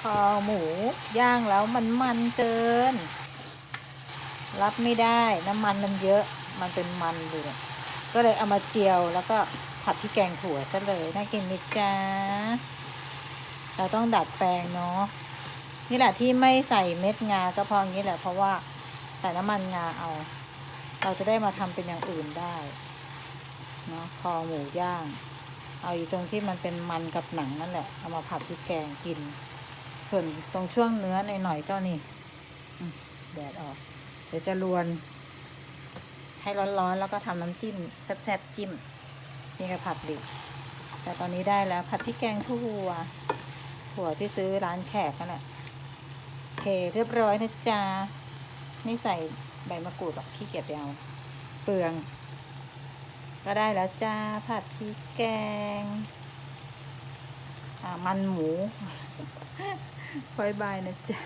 คอหมูย่างแล้วมันมันเกิน รับไม่ได้น้ำมันมันเยอะมันเป็นมันเลยก็เลยเอามาเจียวแล้วก็ผัดพริกแกงถั่วซะเลยน่ากินไหมจ๊ะเราต้องดัดแปลงเนาะนี่แหละที่ไม่ใส่เม็ดงาก็เพราะงี้แหละเพราะว่าใส่น้ำมันงาเอา เราจะได้มาทำเป็นอย่างอื่นได้เนาะคอหมูย่าง เอาอยู่ตรงที่มันเป็นมันกับหนังนั่นแหละ เอามาผัดพริกแกงกิน ส่วนตรงช่วงเนื้อหน่อยๆก็นี่แดดออก เดี๋ยวจะรวน ให้ร้อนๆ แล้วก็ทำน้ำจิ้มแซ่บๆจิ้ม นี่ก็ผัดดิบแต่ตอนนี้ได้แล้วผัดพริกแกงถั่วถั่วที่ซื้อร้านแขกนั่นแหละโอเคเรียบร้อยนะจ๊ะนี่ใส่ใบมะกรูดหรอกขี้เกียจไปเอาเปลือง ก็ได้แล้วจ้าผัดพริกแกง มันหมูบายบายนะจ๊ะ